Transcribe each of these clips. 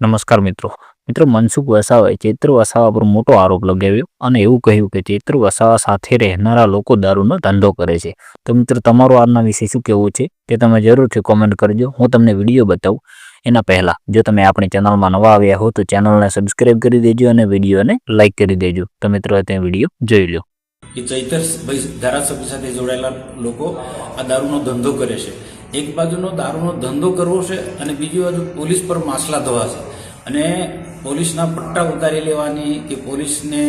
નમસ્કાર મિત્રો. મિત્રો, મનસુખ વસાવાએ ચૈત્ર વસાવા પર મોટો આરોપ લગાવ્યો અને એવું કહ્યું કે ચૈત્ર વસાવા સાથે રહેનારા લોકો દારૂનો ધંધો કરે છે. તો મિત્રો, તમારું આના વિશે શું કહેવું છે? તે તમે જરૂરથી કોમેન્ટ કરજો. હું તમને વીડિયો બતાવું. એના પહેલાં, જો તમે આપણી ચેનલમાં નવા આવ્યા હો તો ચેનલને સબસ્ક્રાઇબ કરી દેજો અને વિડીયોને લાઇક કરી દેજો. તો મિત્રો તે વીડિયો જોઈ લો. કે ભાઈ, ધારાસભ્ય સાથે જોડાયેલા લોકો આ દારૂનો ધંધો કરે છે. એક બાજુનો દારૂનો ધંધો કરવો છે અને બીજી બાજુ પોલીસ પર માસલા ધોવા છે. અને પોલીસના પટ્ટા ઉતારી લેવાની કે પોલીસને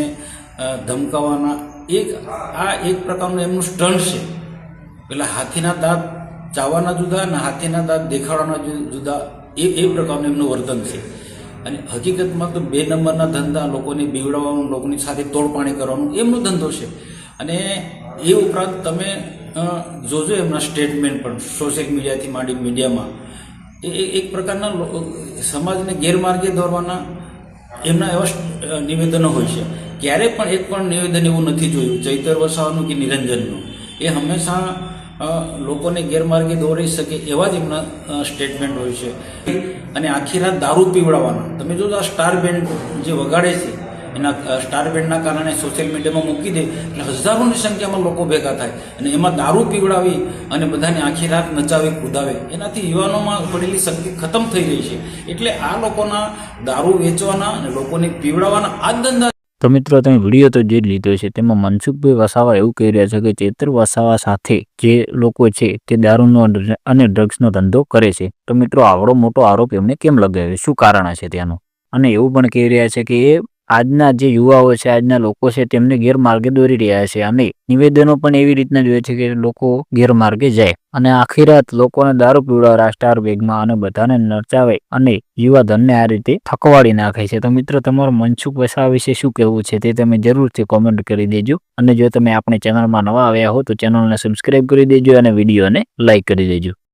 ધમકાવવાના એક, આ એક પ્રકારનું એમનું સ્ટન્ટ છે. પેલા હાથીના દાંત ચાવવાના જુદા અને હાથીના દાંત દેખાડવાના જુદા. એ એ પ્રકારનું એમનું વર્તન છે. અને હકીકતમાં તો બે નંબરના ધંધા લોકોને બીવડાવવાનું, લોકોની સાથે તોડપાણી કરવાનું એમનો ધંધો છે. અને એ ઉપરાંત તમે જોજો એમના સ્ટેટમેન્ટ પણ સોશિયલ મીડિયાથી માંડી મીડિયામાં એ એક પ્રકારના સમાજને ગેરમાર્ગે દોરવાના એમના એવા નિવેદનો હોય છે. ક્યારેય પણ એક પણ નિવેદન એવું નથી જોયું, ચૈતર વસાવાનું કે નિરંજનનું. એ હંમેશા લોકોને ગેરમાર્ગે દોરી શકે એવા જ એમના સ્ટેટમેન્ટ હોય છે. અને આખી રાત દારૂ પીવડાવવાના. તમે જોજો આ સ્ટાર બેન્ડ જે વગાડે છે એના સ્ટાર બેન્ડના કારણે સોશિયલ મીડિયામાં મૂકી દે એટલે હજારોની સંખ્યામાં લોકો ભેગા થાય અને એમાં દારૂ પીવડાવી અને બધાને આખી રાત નચાવી, કુદાવે. એનાથી યુવાનોમાં પડેલી શક્તિ ખતમ થઈ રહી છે. એટલે આ લોકોના દારૂ વેચવાના અને લોકોને પીવડાવવાના આ ધંધા તો મિત્રો, તમે વીડિયો તો જે લીધો છે તેમાં મનસુખભાઈ વસાવા એવું કહી રહ્યા છે કે ચેતર વસાવા સાથે જે લોકો છે તે દારૂનો અને ડ્રગ્સનો ધંધો કરે છે. તો મિત્રો, આવડો મોટો આરોપ એમને કેમ લગાવ્યો? શું કારણ છે ત્યાંનું અને એવું પણ કહી રહ્યા છે કે એ આજના જે યુવાઓ છે, આજના લોકો છે, તેમને ગેરમાર્ગે દોરી રહ્યા છે અને નિવેદનો પણ એવી રીતના જોઈએ છે કે લોકો ગેરમાર્ગે જાય અને આખી રાત લોકોને દારૂ પીવડાવે સ્ટાર બેગમાં અને બધાને નચાવે અને યુવા ધનને આ રીતે થકવાડી નાખે છે. તો મિત્રો, તમારું મનસુખ વસાવા વિશે શું કહેવું છે તે તમે જરૂરથી કોમેન્ટ કરી દેજો અને જો તમે આપણી ચેનલમાં નવા આવ્યા હો તો ચેનલને સબસ્ક્રાઈબ કરી દેજો અને વિડીયોને લાઇક કરી દેજો.